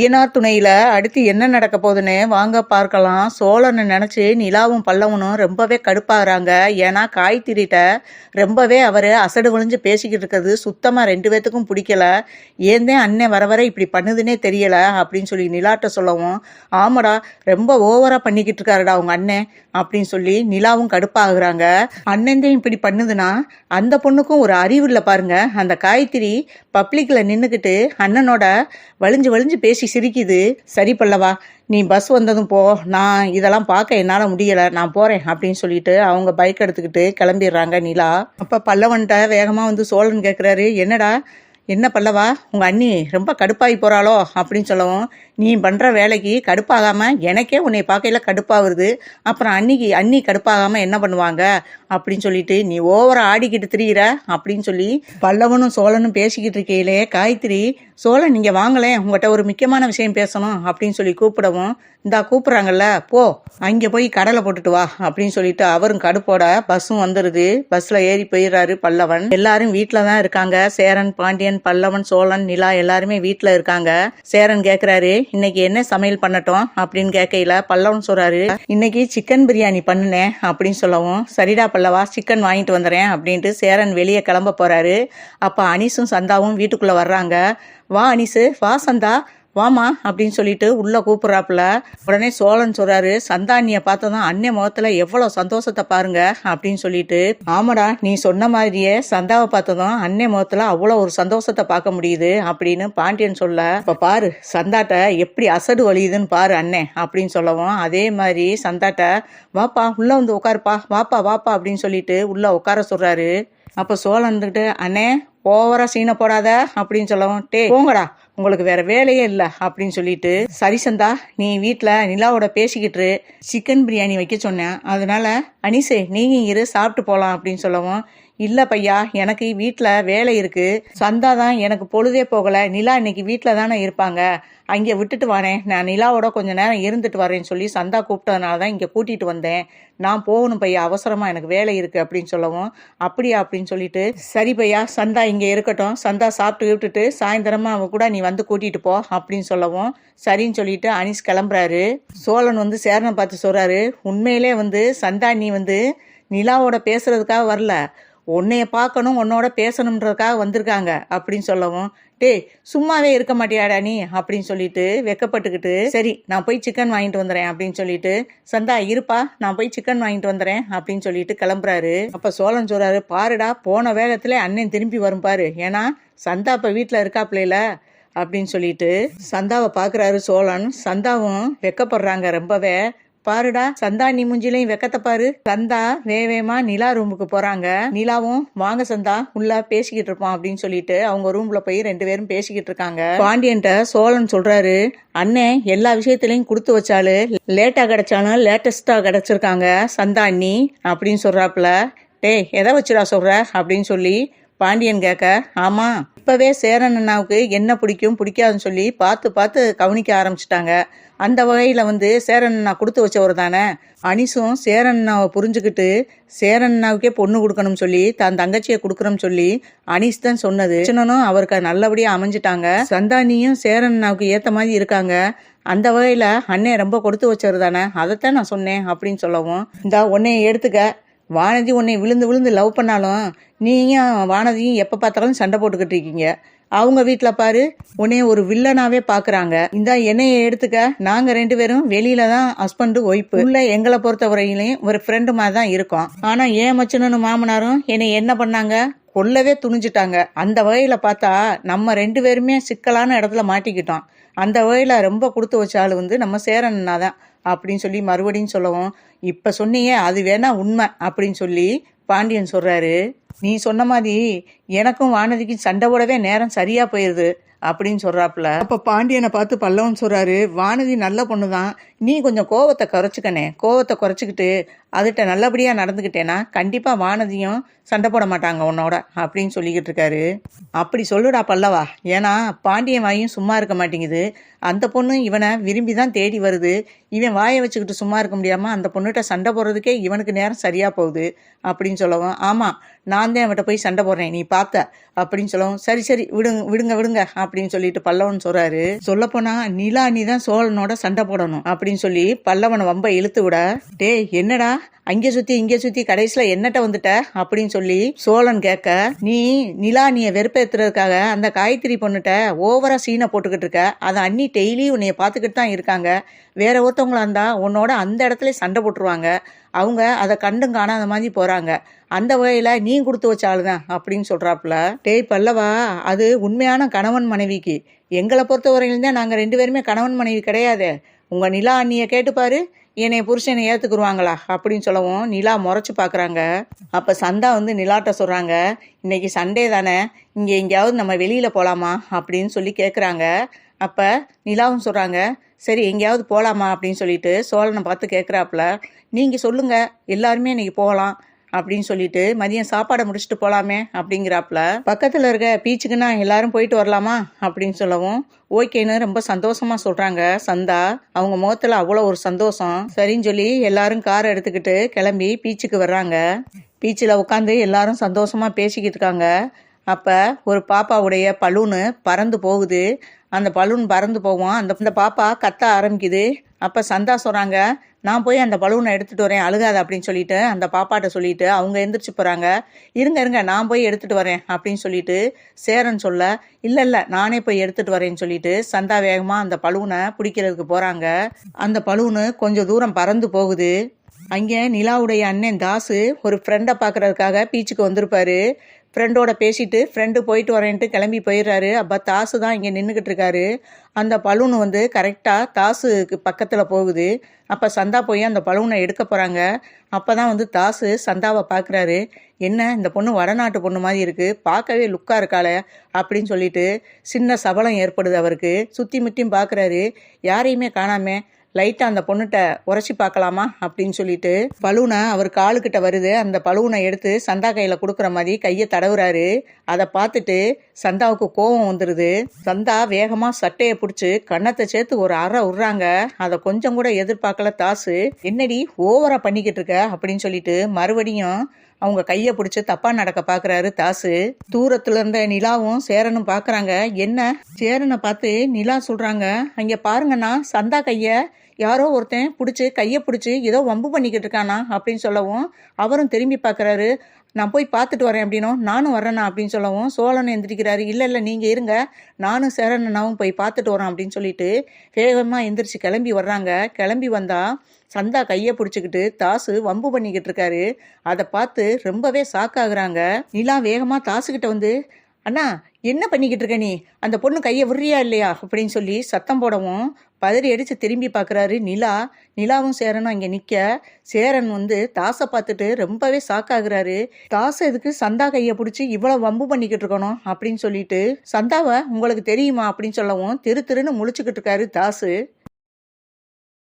ஈனா துணையில அடுத்து என்ன நடக்க போகுதுன்னு வாங்க பார்க்கலாம். சோழனை நினைச்சு நிலாவும் பல்லவனும் ரொம்பவே கடுப்பாகிறாங்க. ஏன்னா காய்த்திரிட்ட ரொம்பவே அவர் அசடு விழிஞ்சு பேசிக்கிட்டு இருக்கிறது சுத்தமாக ரெண்டு பேத்துக்கும் பிடிக்கல. ஏந்தேன் அண்ணன் வர வர இப்படி பண்ணுதுன்னே தெரியல அப்படின்னு சொல்லி நிலாட்ட சொல்லவும் ஆமாடா ரொம்ப ஓவரா பண்ணிக்கிட்டு இருக்காருடா அவங்க அண்ணன் அப்படின்னு சொல்லி நிலாவும் கடுப்பாகிறாங்க. அண்ணன் இப்படி பண்ணுதுன்னா அந்த பொண்ணுக்கும் ஒரு அறிவு இல்லை பாருங்க. அந்த காய்த்திரி பப்ளிக்கில் நின்றுக்கிட்டு அண்ணனோட வலிஞ்சு வலிஞ்சு பேசி சிரிக்குது. சரி பல்லவா நீ பஸ் வந்ததும் போ. நான் இதெல்லாம் பார்க்க என்னால் முடியலை. நான் போகிறேன் அப்படின்னு சொல்லிட்டு அவங்க பைக் எடுத்துக்கிட்டு கிளம்பிடுறாங்க நிலா. அப்போ பல்லவன்ட்ட வேகமாக வந்து சோழன் கேட்குறாரு என்னடா என்ன பல்லவா உங்கள் அண்ணி ரொம்ப கடுப்பாகி போகிறாளோ அப்படின்னு சொல்லவும் நீ பண்ணுற வேலைக்கு கடுப்பாகாமல் எனக்கே உன்னை பார்க்கையில கடுப்பாகுது அப்புறம் அன்னிக்கு அன்னி கடுப்பாகாமல் என்ன பண்ணுவாங்க? அப்படின்னு சொல்லிட்டு நீ ஓவராக ஆடிக்கிட்டு திரியிற? அப்படின்னு சொல்லி பல்லவனும் சோழனும் பேசிக்கிட்டு இருக்கையிலே காயத்ரி சோழன் நீங்கள் வாங்களேன். உங்கள்கிட்ட ஒரு முக்கியமான விஷயம் பேசணும். அப்படின்னு சொல்லி கூப்பிடவும் இந்தா கூப்பிட்றாங்கல்ல. போ. அங்கே போய் கடலை போட்டுட்டு வா. அப்படின்னு சொல்லிட்டு அவரும் கடுப்போட பஸ்ஸும் வந்துடுது பஸ்ஸில் ஏறி போயிடுறாரு பல்லவன். எல்லாரும் வீட்டில் தான் இருக்காங்க. சேரன் பாண்டியன் பல்லவன் சோழன் நிலா எல்லாருமே வீட்டில் இருக்காங்க. சேரன் கேட்குறாரு இன்னைக்கு என்ன சமையல் பண்ணட்டும் அப்படின்னு கேட்கையில பல்லவன் சொல்றாரு. இன்னைக்கு சிக்கன் பிரியாணி பண்ணுனேன் அப்படின்னு சொல்லவும் சரிடா பல்லவா சிக்கன் வாங்கிட்டு வந்துறேன் அப்படின்ட்டு சேரன் வெளியே கிளம்ப போறாரு. அப்ப அனிஸும் சந்தாவும் வீட்டுக்குள்ள வர்றாங்க. வா அனிசு வா சந்தா வாமா அப்படின்னு சொல்லிட்டு உள்ள கூப்பிட்றாப்புல. உடனே சோழன் சொல்கிறாரு சந்தானியை பார்த்ததும் அண்ணன் முகத்தில் எவ்வளவு சந்தோஷத்தை பாருங்க அப்படின்னு சொல்லிட்டு. ஆமாடா நீ சொன்ன மாதிரியே சந்தாவை பார்த்ததும் அண்ணன் முகத்தில் அவ்வளோ ஒரு சந்தோஷத்தை பார்க்க முடியுது அப்படின்னு பாண்டியன் சொல்ல. இப்போ பாரு சந்தாட்ட எப்படி அசடு வலியுதுன்னு பாரு அண்ணே அப்படின்னு சொல்லவும் அதே மாதிரி சந்தாட்ட வாப்பா உள்ளே வந்து உட்காருப்பா வாப்பா வாப்பா அப்படின்னு சொல்லிட்டு உள்ள உட்கார சொல்கிறாரு அப்போ சோழன் இருந்துக்கிட்டு அண்ணே ஓவரா சீனை போடாத அப்படின்னு சொல்லவும் டே போங்கடா உங்களுக்கு வேற வேலையே இல்லை அப்படின்னு சொல்லிட்டு சரி சந்தா நீ வீட்டில் நிலாவோட பேசிக்கிட்டு சிக்கன் பிரியாணி வைக்க சொன்னேன். அதனால அனிசே நீங்க இரு சாப்பிட்டு போகலாம் அப்படின்னு சொல்லவும் இல்லை பையா எனக்கு வீட்டில் வேலை இருக்கு. சந்தா தான் எனக்கு பொழுதே போகலை. நிலா இன்னைக்கு வீட்டில் தானே இருப்பாங்க. அங்கே விட்டுட்டு வரேன் நான் நிலாவோட கொஞ்ச நேரம் இருந்துட்டு வரேன்னு சொல்லி சந்தா கூப்பிட்டதுனால தான் இங்கே கூட்டிகிட்டு வந்தேன். நான் போகணும் பையா அவசரமாக எனக்கு வேலை இருக்குது அப்படின்னு சொல்லவும். அப்படியா அப்படின்னு சொல்லிட்டு சரி பையா சந்தா இங்கே இருக்கட்டும். சந்தா சாப்பிட்டு விட்டுட்டு சாயந்தரமாக அவ கூட நீ வந்து கூட்டிகிட்டு போ அப்படின்னு சொல்லவும். சரின்னு சொல்லிட்டு அனிஷ் கிளம்புறாரு. சோழன் வந்து சேரனை பார்த்து சொல்கிறாரு உண்மையிலே வந்து சந்தா நீ வந்து நிலாவோட பேசுறதுக்காக வரல. உன்னைய பார்க்கணும் உன்னோட பேசணுன்றதுக்காக வந்திருக்காங்க அப்படின்னு சொல்லவும் டேய் சும்மாவே இருக்க மாட்டியாடா நீ? அப்படின்னு சொல்லிட்டு வெக்கப்பட்டுக்கிட்டு சரி நான் போய் சிக்கன் வாங்கிட்டு வந்துடுறேன் அப்படின்னு சொல்லிட்டு சந்தா இருப்பா நான் போய் சிக்கன் வாங்கிட்டு வந்துடுறேன் அப்படின்னு சொல்லிட்டு கிளம்புறாரு. அப்ப சோழன் சொல்றாரு பாருடா போன வேகத்துல அண்ணன் திரும்பி வரும் பாரு. ஏன்னா சந்தா இப்ப வீட்டுல இருக்காப்ல அப்படின்னு சொல்லிட்டு சந்தாவை பாக்குறாரு சோழன். சந்தாவும் வெக்கப்படுறாங்க ரொம்பவே. பாருடா சந்தா நீ முஞ்சிலையும் வெக்கத்தை பாரு. சந்தா வேவேமா நிலா ரூமுக்கு போறாங்க. நிலாவும் வாங்க சந்தா உள்ள பேசிக்கிட்டு இருப்போம் அப்படின்னு சொல்லிட்டு அவங்க ரூம்ல போய் ரெண்டு பேரும் பேசிக்கிட்டு இருக்காங்க. பாண்டியன்ட்ட சோழன் சொல்றாரு அண்ணன் எல்லா விஷயத்திலையும் கொடுத்து வச்சாலு லேட்டா கிடைச்சாலும் லேட்டஸ்டா கிடைச்சிருக்காங்க சந்தா அண்ணி அப்படின்னு சொல்றாப்புல. டேய் எதை வச்சுடா சொல்ற? அப்படின்னு சொல்லி பாண்டியன் கேட்க ஆமா இப்பவே சேரன் அண்ணாவுக்கு என்ன பிடிக்கும் பிடிக்காதுன்னு சொல்லி பார்த்து பார்த்து கவனிக்க ஆரம்பிச்சிட்டாங்க. அந்த வகையில் வந்து சேரன் கொடுத்து வச்சவர் தானே? அனிசும் சேரன் புரிஞ்சுக்கிட்டு சேரண்ணாவுக்கே பொண்ணு கொடுக்கணும்னு சொல்லி தன் தங்கச்சியை கொடுக்குறோம்னு சொல்லி அனிஸ் தான் சொன்னது. கிருஷ்ணனும் அவருக்கு நல்லபடியாக அமைஞ்சிட்டாங்க. சந்தானியும் சேரண்ணாவுக்கு ஏற்ற மாதிரி இருக்காங்க. அந்த வகையில் அண்ணே ரொம்ப கொடுத்து வச்சவர் தானே? அதைத்தான் நான் சொன்னேன் அப்படின்னு சொல்லவும். இந்த உன்னைய எடுத்துக்க. வானதி உன்னை விழுந்து விழுந்து லவ் பண்ணாலும் நீயும் வானதியும் எப்போ பார்த்தாலும் சண்டை போட்டுக்கிட்டு இருக்கீங்க. அவங்க வீட்டில் பாரு உன்னைய ஒரு வில்லனாவே பார்க்குறாங்க இந்த என்னைய எடுத்துக்க. நாங்கள் ரெண்டு பேரும் வெளியில தான் ஹஸ்பண்டு ஒய்ப்பு உள்ள எங்களை பொறுத்த வரையிலையும் ஒரு ஃப்ரெண்டு மாதிரி தான் இருக்கோம். ஆனால் ஏன் மச்சனும் மாமனாரும் என்னை என்ன பண்ணாங்க? கொல்லவே துணிஞ்சிட்டாங்க. அந்த வகையில பார்த்தா நம்ம ரெண்டு பேருமே சிக்கலான இடத்துல மாட்டிக்கிட்டோம். அந்த வகையில ரொம்ப கொடுத்து வச்ச ஆள் வந்து நம்ம சேரன்னா தான் அப்படின்னு சொல்லி மறுபடியும் சொல்லவும் இப்ப சொன்னீங்க அது வேணா உண்மை அப்படின்னு சொல்லி பாண்டியன் சொல்றாரு. நீ சொன்ன மாதிரி எனக்கும் வானதிக்கும் சண்டை போடவே நேரம் சரியா போயிருது அப்படின்னு சொல்றாப்புல. அப்ப பாண்டியனை பார்த்து பல்லவன் சொல்றாரு வானதி நல்ல பொண்ணுதான். நீ கொஞ்சம் கோவத்தை குறைச்சிக்கனே. கோவத்தை குறைச்சிக்கிட்டு அதுகிட்ட நல்லபடியா நடந்துக்கிட்டேன்னா கண்டிப்பா வானதியும் சண்டை போட மாட்டாங்க உன்னோட அப்படின்னு சொல்லிக்கிட்டு இருக்காரு. அப்படி சொல்லுடா பல்லவா. ஏன்னா பாண்டியன் வாயும் சும்மா இருக்க மாட்டேங்குது. அந்த பொண்ணு இவனை விரும்பி தான் தேடி வருது. இவன் வாயை வச்சுக்கிட்டு சும்மா இருக்க முடியாம அந்த பொண்ணுகிட்ட சண்டை போடுறதுக்கே இவனுக்கு நேரம் சரியா போகுது அப்படின்னு சொல்லவும் ஆமா நான் நான் தான் அவட்ட போய் சண்டை போடுறேன். நீ பார்த்த அப்படின்னு சொல்லவும். சரி சரி விடுங்க விடுங்க விடுங்க அப்படின்னு சொல்லிட்டு பல்லவன் சொல்றாரு. சொல்லப்போனா நிலா நீ தான் சோழனோட சண்டை போடணும் அப்படின்னு சொல்லி பல்லவனை வம்ப இழுத்து விட டேய் என்னடா? அங்கே சுத்தி இங்கே சுத்தி கடைசியில என்னட்ட வந்துட்ட? அப்படின்னு சொல்லி சோழன் கேட்க நீ நிலா நீ வெறுப்பேத்துறதுக்காக அந்த காயத்ரி பொண்ணுட்ட ஓவரா சீனை போட்டுக்கிட்டு இருக்க. அதை அண்ணி டெய்லி உன்னைய பார்த்துக்கிட்டு தான் இருக்காங்க. வேற ஒருத்தவங்களா இருந்தா உன்னோட அந்த இடத்துல சண்டை போட்டுருவாங்க. அவங்க அதை கண்டும் காணாத மாதிரி போகிறாங்க அந்த வகையில் நீ கொடுத்து வச்ச ஆளுதான் அப்படின்னு சொல்கிறாப்புல டேய் பல்லவா அது உண்மையான கணவன் மனைவிக்கு. எங்களை பொறுத்த தான் நாங்கள் ரெண்டு பேருமே கணவன் மனைவி கிடையாது. உங்கள் நிலா அண்ணியை கேட்டுப்பாரு என்னை என்னைய புருஷனை ஏற்றுக்குருவாங்களா அப்படின்னு சொல்லவும் நிலா முறைச்சி பார்க்குறாங்க அப்போ சந்தா வந்து நிலாட்ட சொல்கிறாங்க இன்னைக்கு சண்டே தானே இங்கே எங்கேயாவது நம்ம வெளியில் போகலாமா அப்படின்னு சொல்லி கேட்குறாங்க அப்போ நிலாவும் சொல்கிறாங்க சரி எங்கேயாவது போகலாமா அப்படின்னு சொல்லிட்டு சோழனை பார்த்து கேட்குறாப்புல நீங்கள் சொல்லுங்கள் எல்லாருமே இன்னைக்கு போகலாம் அப்படின்னு சொல்லிட்டு மதியம் சாப்பாடை முடிச்சுட்டு போகலாமே அப்படிங்கிறாப்புல. பக்கத்தில் இருக்க பீச்சுக்குன்னா எல்லாரும் போயிட்டு வரலாமா அப்படின்னு சொல்லவும் ஓகேன்னு ரொம்ப சந்தோஷமா சொல்கிறாங்க சந்தா. அவங்க முகத்தில் அவ்வளோ ஒரு சந்தோஷம். சரின்னு சொல்லி எல்லாரும் கார் எடுத்துக்கிட்டு கிளம்பி பீச்சுக்கு வர்றாங்க. பீச்சில் உட்காந்து எல்லாரும் சந்தோஷமாக பேசிக்கிட்டு இருக்காங்க. அப்போ ஒரு பாப்பாவுடைய பலூனு பறந்து போகுது. அந்த பலூன் பறந்து போவோம் அந்த இந்த பாப்பா கத்த ஆரம்பிக்குது. அப்போ சந்தா சொல்கிறாங்க நான் போய் அந்த பலூனை எடுத்துகிட்டு வரேன் அழுகாத அப்படின்னு சொல்லிட்டு அந்த பாப்பாட்ட சொல்லிட்டு அவங்க எந்திரிச்சு போகிறாங்க இருங்க இருங்க நான் போய் எடுத்துகிட்டு வரேன் அப்படின்னு சொல்லிட்டு சேரன் சொல்ல இல்லை இல்லை நானே போய் எடுத்துகிட்டு வரேன்னு சொல்லிட்டு சந்தா வேகமாக அந்த பலூனை பிடிக்கிறதுக்கு போகிறாங்க அந்த பலூனு கொஞ்சம் தூரம் பறந்து போகுது. அங்கே நிலாவுடைய அண்ணன் தாசு ஒரு ஃப்ரெண்டை பார்க்கறதுக்காக பீச்சுக்கு வந்திருப்பாரு. ஃப்ரெண்டோட பேசிட்டு ஃப்ரெண்டு போயிட்டு வரேன்ட்டு கிளம்பி போயிடுறாரு. அப்போ தாசு தான் இங்கே நின்றுக்கிட்டு இருக்காரு. அந்த பலூன் வந்து கரெக்டாக தாசுக்கு பக்கத்தில் போகுது. அப்போ சந்தா போய் அந்த பலூனை எடுக்க போகிறாங்க அப்போ தான் வந்து தாசு சந்தாவை பார்க்குறாரு. என்ன இந்த பொண்ணு வடநாட்டு பொண்ணு மாதிரி இருக்குது பார்க்கவே லுக்காக இருக்காளே அப்படின்னு சொல்லிட்டு சின்ன சபலம் ஏற்படுது அவருக்கு. சுற்றி முற்றியும் பார்க்குறாரு. யாரையுமே காணாமல் லைட்டாக அந்த பொண்ணுகிட்ட உரைச்சி பார்க்கலாமா அப்படின்னு சொல்லிட்டு பலூனை அவர் காலுக்கிட்ட வருது. அந்த பலூனை எடுத்து சந்தா கையில் கொடுக்குற மாதிரி கையை தடவுறாரு. அதை பார்த்துட்டு சந்தாவுக்கு கோபம் வந்துடுது சந்தா வேகமாக சட்டையை பிடிச்சி கன்னத்தை சேர்த்து ஒரு அறை விட்றாங்க அதை கொஞ்சம் கூட எதிர்பார்க்கல தாசு. என்னடி ஓவரா பண்ணிக்கிட்டு இருக்க அப்படின்னு சொல்லிட்டு மறுபடியும் அவங்க கையை பிடிச்சி தப்பா நடக்க பாக்குறாரு தாசு. தூரத்துல இருந்த நிலாவும் சேரனும் பாக்குறாங்க. என்ன? சேரனை பார்த்து நிலா சொல்றாங்க அங்க பாருங்கண்ணா சந்தா கைய யாரோ ஒருத்தன் பிடிச்சி கையை பிடிச்சி ஏதோ வம்பு பண்ணிக்கிட்டு இருக்கானா? அப்படின்னு சொல்லவும் அவரும் திரும்பி பார்க்குறாரு நான் போய் பார்த்துட்டு வரேன் அப்படின்னும் நானும் வரேனா அப்படின்னு சொல்லவும் சோழன் எந்திரிக்கிறாரு இல்லை இல்லை நீங்கள் இருங்க. நானும் சேரண்ணனாவும் போய் பார்த்துட்டு வரோம் அப்படின்னு சொல்லிட்டு வேகமாக எந்திரிச்சு கிளம்பி வர்றாங்க. கிளம்பி வந்தால் சந்தா கையை பிடிச்சிக்கிட்டு தாசு வம்பு பண்ணிக்கிட்டு இருக்காரு. அதை பார்த்து ரொம்பவே சாக்காகிறாங்க நிலா வேகமாக தாசுக்கிட்ட வந்து அண்ணா என்ன பண்ணிக்கிட்டு இருக்க நீ? அந்த பொண்ணு கையை விடுறியா இல்லையா? அப்படின்னு சொல்லி சத்தம் போடவும் பதறி அடித்து திரும்பி பார்க்குறாரு நிலா. நிலாவும் சேரனும் அங்கே நிற்க சேரன் வந்து தாசை பார்த்துட்டு ரொம்பவே சாக்காகிறாரு தாசை இதுக்கு சந்தா கையை பிடிச்சி இவ்வளோ வம்பு பண்ணிக்கிட்டு இருக்கணும் அப்படின்னு சொல்லிட்டு சந்தாவை உங்களுக்கு தெரியுமா அப்படின்னு சொல்லவும் திரு திருன்னு முழிச்சுக்கிட்டு இருக்காரு தாசு.